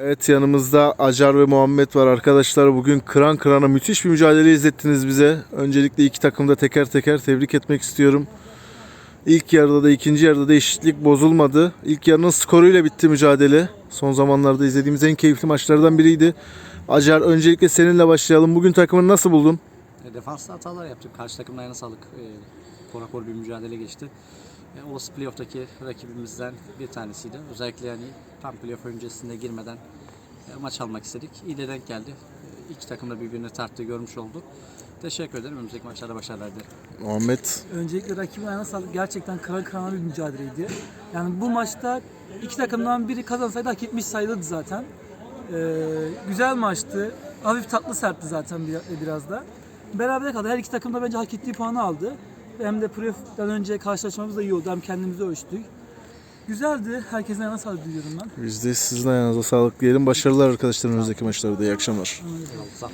Evet yanımızda Acar ve Muhammed var arkadaşlar. Bugün kıran kırana müthiş bir mücadele izlettiniz bize. Öncelikle iki takımda teker teker tebrik etmek istiyorum. İlk yarıda da ikinci yarıda da eşitlik bozulmadı. İlk yarının skoruyla bitti mücadele. Son zamanlarda izlediğimiz en keyifli maçlardan biriydi. Acar öncelikle seninle başlayalım. Bugün takımını nasıl buldun? Defansta hatalar yaptık. Karşı takımla yana sağlık. E, korakor bir mücadele geçti. E, olası playoff'taki rakibimizden bir tanesiydi. Özellikle yani tam playoff öncesinde girmeden e, maç almak istedik. İyi de denk geldi. E, iki takım da birbirini tarttığı görmüş olduk. Teşekkür ederim. Önümüzdeki maçlarda başarılar dilerim. Muhammed Öncelikle rakibin ayağına sağlık. Gerçekten kıran kırana bir mücadeleydi. Yani bu maçta iki takımdan biri kazansaydı hak etmiş sayılırdı zaten. Ee, güzel maçtı. Hafif tatlı sertti zaten bir- biraz da. Berabere kaldı. Her iki takım da bence hak ettiği puanı aldı. Hem de playoff'tan önce karşılaşmamız da iyi oldu. Hem kendimizi ölçtük. Güzeldi. Herkesin ayağına sağlık diliyorum ben. biz de sizin ayağınıza sağlık diyelim. Başarılar arkadaşlar önümüzdeki maçlarda. İyi akşamlar. Olun.